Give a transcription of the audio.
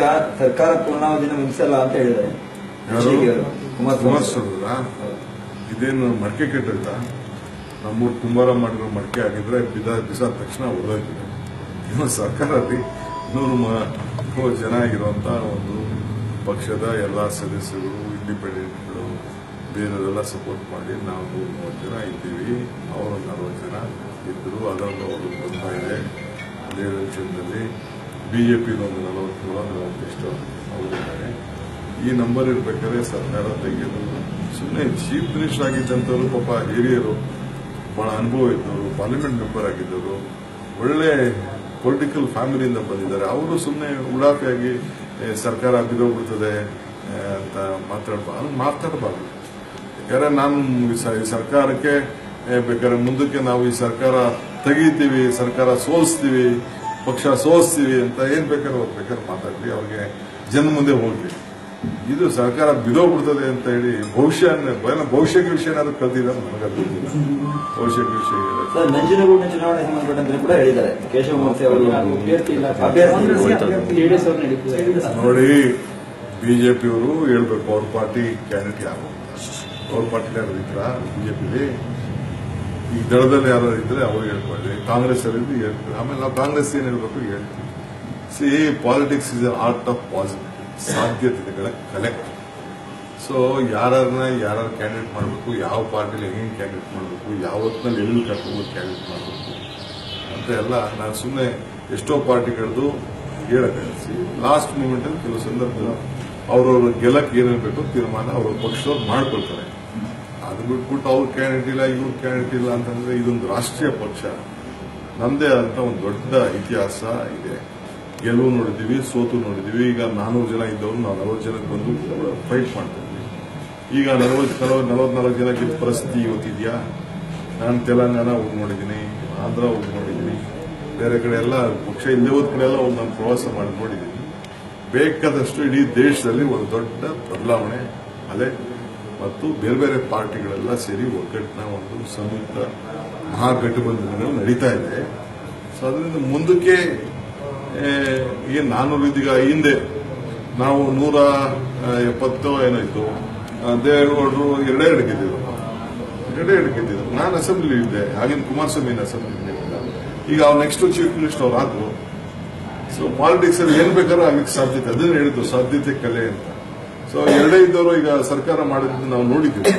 ಈಗ ಸರ್ಕಾರ ಪೂರ್ಣಾವಧಿನ ಮುಗಿಸಲ್ಲ ಅಂತ ಹೇಳಿದ್ದಾರೆ. ಇದೇನು ಮಡಕೆ ಕೆಟ್ಟಿರ್ತಾ ನಮ್ಮೂರು ಕುಂಬಾರ ಮಾಡಿರೋ ಮಡಕೆ ಆಗಿದ್ರೆ ಬಿದ ಬಿಸಾದ ತಕ್ಷಣ ಹೊರದೋಗ್ತದೆ ಇನ್ನು ಸರ್ಕಾರದಲ್ಲಿ ನೂರು ಜನ ಆಗಿರುವಂತ ಒಂದು ಪಕ್ಷದ ಎಲ್ಲ ಸದಸ್ಯರು ಇಂಡಿಪೆಂಡೆಂಟ್ಗಳು ಬೇರೆಯವರೆಲ್ಲ ಸಪೋರ್ಟ್ ಮಾಡಿ ನಾವು ನೂರು ಮೂವತ್ತು ಜನ ಇದ್ದೀವಿ. ಅವರು ನಲ್ವತ್ತು ಜನ ಇದ್ದರು ಅದರಲ್ಲೂ ಅವರು ಬರ್ತಾ ಇದೆ. ಅದೇ ವಿಷಯದಲ್ಲಿ ಬಿಜೆಪಿ ಒಂದು ನಲವತ್ತು ನಲವತ್ತಿಷ್ಟು ಅವರಿದ್ದಾರೆ. ಈ ನಂಬರ್ ಇರಬೇಕಾದ್ರೆ ಸರ್ಕಾರ ತೆಗೆದು ಸುಮ್ಮನೆ ಚೀಫ್ ಮಿನಿಸ್ಟರ್ ಆಗಿದ್ದಂಥವ್ರು ಪಾಪ ಹಿರಿಯರು, ಬಹಳ ಅನುಭವ ಇದ್ದವರು, ಪಾರ್ಲಿಮೆಂಟ್ ಮೆಂಬರ್ ಆಗಿದ್ದವರು, ಒಳ್ಳೆ ಪೊಲಿಟಿಕಲ್ ಫ್ಯಾಮಿಲಿಯಿಂದ ಬಂದಿದ್ದಾರೆ. ಅವರು ಸುಮ್ಮನೆ ಉಡಾಫಿಯಾಗಿ ಸರ್ಕಾರ ಬಿದೋಗ್ಬಿಡ್ತದೆ ಅಂತ ಮಾತಾಡಬಾರ್ದು. ಮಾತಾಡಬಾರ್ದು. ಯಾಕಂದ್ರೆ ನಾನು ಈ ಸರ್ಕಾರಕ್ಕೆ ಬೇಕಾದ್ರೆ ಮುಂದಕ್ಕೆ ನಾವು ಈ ಸರ್ಕಾರ ತೆಗೀತೀವಿ ಸರ್ಕಾರ ಸೋಲಿಸ್ತೀವಿ ಪಕ್ಷ ಸೋಸ್ತೀವಿ ಅಂತ ಏನ್ ಬೇಕಾದ್ರೆ ಅವ್ರು ಬೇಕಾದ್ರೆ ಮಾತಾಡ್ಲಿ ಅವ್ರಿಗೆ ಜನ ಮುಂದೆ ಹೋಗ್ಲಿ. ಇದು ಸರ್ಕಾರ ಬಿದೋಗ್ಬಿಡ್ತದೆ ಅಂತ ಹೇಳಿ ಭವಿಷ್ಯ ಭವಿಷ್ಯಕ್ಕೆ ವಿಷಯ ಏನಾದ್ರು ಕಲ್ತಿದ್ದಾರೆ ನನಗೆ ಗೊತ್ತಿಲ್ಲ. ಭವಿಷ್ಯಕ್ಕೆ ವಿಷಯ ನಂಜನಗೂಡಿನ ಚುನಾವಣೆ ಸಂಬಂಧಪಟ್ಟಂತೆ ಕೂಡ ಹೇಳಿದ್ದಾರೆ. ಕೇಶವ ಮೂರ್ತಿ ಅವರು ನೋಡಿ ಬಿಜೆಪಿಯವರು ಹೇಳ್ಬೇಕು ಅವ್ರ ಪಾರ್ಟಿ ಕ್ಯಾಂಡಿಡೇಟ್ ಯಾರು? ಅವ್ರ ಪಾರ್ಟಿ ಯಾರು ಇದ್ರ? ಬಿಜೆಪಿಲಿ ಈ ದಳದಲ್ಲಿ ಯಾರು ಇದ್ರೆ ಅವ್ರು ಹೇಳ್ಕೊಳ್ಳಿ ಕಾಂಗ್ರೆಸ್ ಅವರಿದ್ದು ಹೇಳ್ತಾರೆ. ಆಮೇಲೆ ನಾವು ಕಾಂಗ್ರೆಸ್ ಏನ್ ಹೇಳ್ಬೇಕು ಹೇಳ್ತೀವಿ. See politics is art of positive ಸಾಧ್ಯತೆಗಳ ಕಲೆಕ್ಟ್ ಸೊ ಯಾರನ್ನ ಯಾರು ಕ್ಯಾಂಡಿಡೇಟ್ ಮಾಡಬೇಕು, ಯಾವ ಪಾರ್ಟಿಲಿ ಹೆಂಗೆ ಕ್ಯಾಂಡಿಡೇಟ್ ಮಾಡಬೇಕು ಯಾವತ್ತಿನಲ್ಲಿ ಎಲ್ಲಿ ಕರ್ಕೊಂಡು ಕ್ಯಾಂಡಿಡೇಟ್ ಮಾಡಬೇಕು ಅಂತ ಎಲ್ಲ ನಾನು ಸುಮ್ಮನೆ ಎಷ್ಟೋ ಪಾರ್ಟಿಗಳದ್ದು ಹೇಳಕ್ಕೆ ಲಾಸ್ಟ್ ಮೂಮೆಂಟ್ ಅಲ್ಲಿ ಕೆಲವು ಸಂದರ್ಭದಲ್ಲಿ ಅವ್ರವ್ರ ಗೆಲಕ್ಕೆ ಏನೇನು ಬೇಕೋ ತೀರ್ಮಾನ ಅವ್ರ ಪಕ್ಷದವ್ರು ಮಾಡ್ಕೊಳ್ತಾರೆ. ಅದು ಬಿಟ್ಬಿಟ್ಟು ಅವ್ರು ಕ್ಯಾಂಡಿಡೇಟ್ ಇಲ್ಲ ಇವ್ರು ಕ್ಯಾಂಡಿಡೇಟ್ ಇಲ್ಲ ಅಂತಂದ್ರೆ ಇದೊಂದು ರಾಷ್ಟ್ರೀಯ ಪಕ್ಷ. ನಮ್ದೇ ಆದಂತ ಒಂದು ದೊಡ್ಡ ಇತಿಹಾಸ ಇದೆ. ಗೆಲುವು ನೋಡಿದೀವಿ ಸೋತು ನೋಡಿದೀವಿ ಈಗ ನಾನೂರು ಜನ ಇದ್ದವರು, ನಾವು ನಲವತ್ತು ಜನಕ್ಕೆ ಬಂದು ಫೈಟ್ ಮಾಡ್ತಿದ್ವಿ. ಈಗ ನಲವತ್ತು ನಲವತ್ತು, ನಲವತ್ನಾಲ್ಕು ಜನ ಗೆದ್ದ ಪರಿಸ್ಥಿತಿ ಇವತ್ತಿದೆಯಾ? ನಾನು ತೆಲಂಗಾಣ ಹೋಗಿ ನೋಡಿದ್ದೀನಿ, ಆಂಧ್ರ ಹೋಗಿ ನೋಡಿದ್ದೀನಿ. ಬೇರೆ ಕಡೆ ಎಲ್ಲ ಪಕ್ಷ, ಇಲ್ಲೇ ಹೋದ ಕಡೆ ಎಲ್ಲ ಒಂದು ನಾನು ಪ್ರವಾಸ ಮಾಡಿ ನೋಡಿದ್ದೀನಿ. ಬೇಕಾದಷ್ಟು ಇಡೀ ದೇಶದಲ್ಲಿ ಒಂದು ದೊಡ್ಡ ಬದಲಾವಣೆ, ಅಲೆ ಮತ್ತು ಬೇರೆ ಬೇರೆ ಪಾರ್ಟಿಗಳೆಲ್ಲ ಸೇರಿ ಒಗ್ಗಟ್ಟಿನ ಒಂದು ಸಂಯುಕ್ತ ಮಹಾಗಠಬಂಧನಗಳು ನಡೀತಾ ಇದೆ. ಸೊ ಅದರಿಂದ ಮುಂದಕ್ಕೆ ಈಗ ನಾನೂರು ಇದೀಗ ಹಿಂದೆ ನಾವು ನೂರ ಎಪ್ಪತ್ತೋ ಏನೋ ಇತ್ತು. ಆ, ದೇವೇಗೌಡರು ಎರಡೇ ಎರಡು ಗೆದ್ದಿದ್ರು ಎರಡೇ ಎರಡು ಗೆದ್ದಿದ್ರು ನಾನು ಅಸೆಂಬ್ಲಿ ಇದ್ದೆ. ಆಗಿನ ಕುಮಾರಸ್ವಾಮಿ ಅಸೆಂಬ್ಲಿ ಈಗ ಅವ್ರು ನೆಕ್ಸ್ಟ್ ಚೀಫ್ ಮಿನಿಸ್ಟರ್ ಅವ್ರು ಆದ್ರು. ಸೊ ಪಾಲಿಟಿಕ್ಸ್ ಅಲ್ಲಿ ಏನ್ ಬೇಕಾದ್ರೂ ಆಗ್ಲಿಕ್ಕೆ ಸಾಧ್ಯತೆ. ಅದನ್ನ ಹೇಳಿದ್ದು ಸಾಧ್ಯತೆ ಕಲೆ ಅಂತ. ಸೊ ಎರಡೇ ಇದ್ದವರು ಈಗ ಸರ್ಕಾರ ಮಾಡಿದ್ದು ನಾವು ನೋಡಿದ್ದೀವಿ.